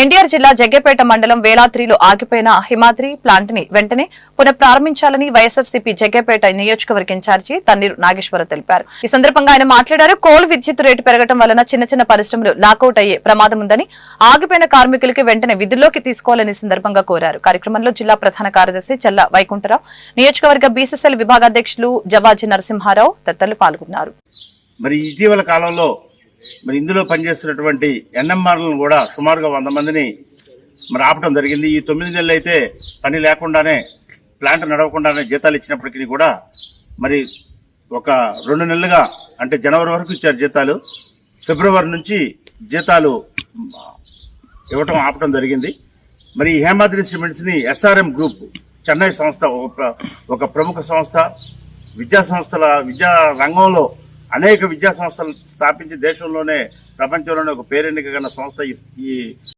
ఎన్టీఆర్ జిల్లా జగ్గేపేట మండలం వేలాద్రిలో ఆగిపోయిన హిమాద్రి ప్లాంట్ని వెంటనే పునఃప్రారంభించాలని వైఎస్ఆర్సీపీ జగ్గేపేట నియోజకవర్గ ఇన్ఛార్జి తన్నీరు నాగేశ్వరరావు తెలిపారు. ఈ సందర్భంగా ఆయన మాట్లాడారు. కోల్ విద్యుత్ రేటు పెరగడం వలన చిన్న చిన్న పరిశ్రమలు లాకౌట్ అయ్యే ప్రమాదం ఉందని ఆగిపోయిన కార్మికులకి వెంటనే విధుల్లోకి తీసుకోవాలని సందర్భంగా కోరారు. కార్యక్రమంలో జిల్లా ప్రధాన కార్యదర్శి చల్ల వైకుంఠరావు నియోజకవర్గ బీసీసీఎల్ విభాగాధ్యక్షులు జవాజీ నరసింహారావు తదితరులు పాల్గొన్నారు. మరి ఇటీవల కాలంలో మరి ఇందులో పనిచేస్తున్నటువంటి ఎన్ఎంఆర్లను కూడా సుమారుగా వంద మందిని మరి ఆపడం జరిగింది. ఈ తొమ్మిది నెలలు అయితే పని లేకుండానే ప్లాంట్ నడవకుండానే జీతాలు ఇచ్చినప్పటికీ కూడా మరి ఒక రెండు నెలలుగా అంటే జనవరి వరకు ఇచ్చారు జీతాలు. ఫిబ్రవరి నుంచి జీతాలు ఇవ్వటం ఆపటం జరిగింది. మరి హేమాద్రి సిమెంట్స్ని ఎస్ఆర్ఎం గ్రూప్ చెన్నై సంస్థ ఒక ఒక ప్రముఖ సంస్థ విద్యా సంస్థల విద్యా రంగంలో అనేక విద్యా సంస్థలు స్థాపించి దేశంలోనే ప్రపంచంలోనే ఒక పేరెన్నిక సంస్థ ఈ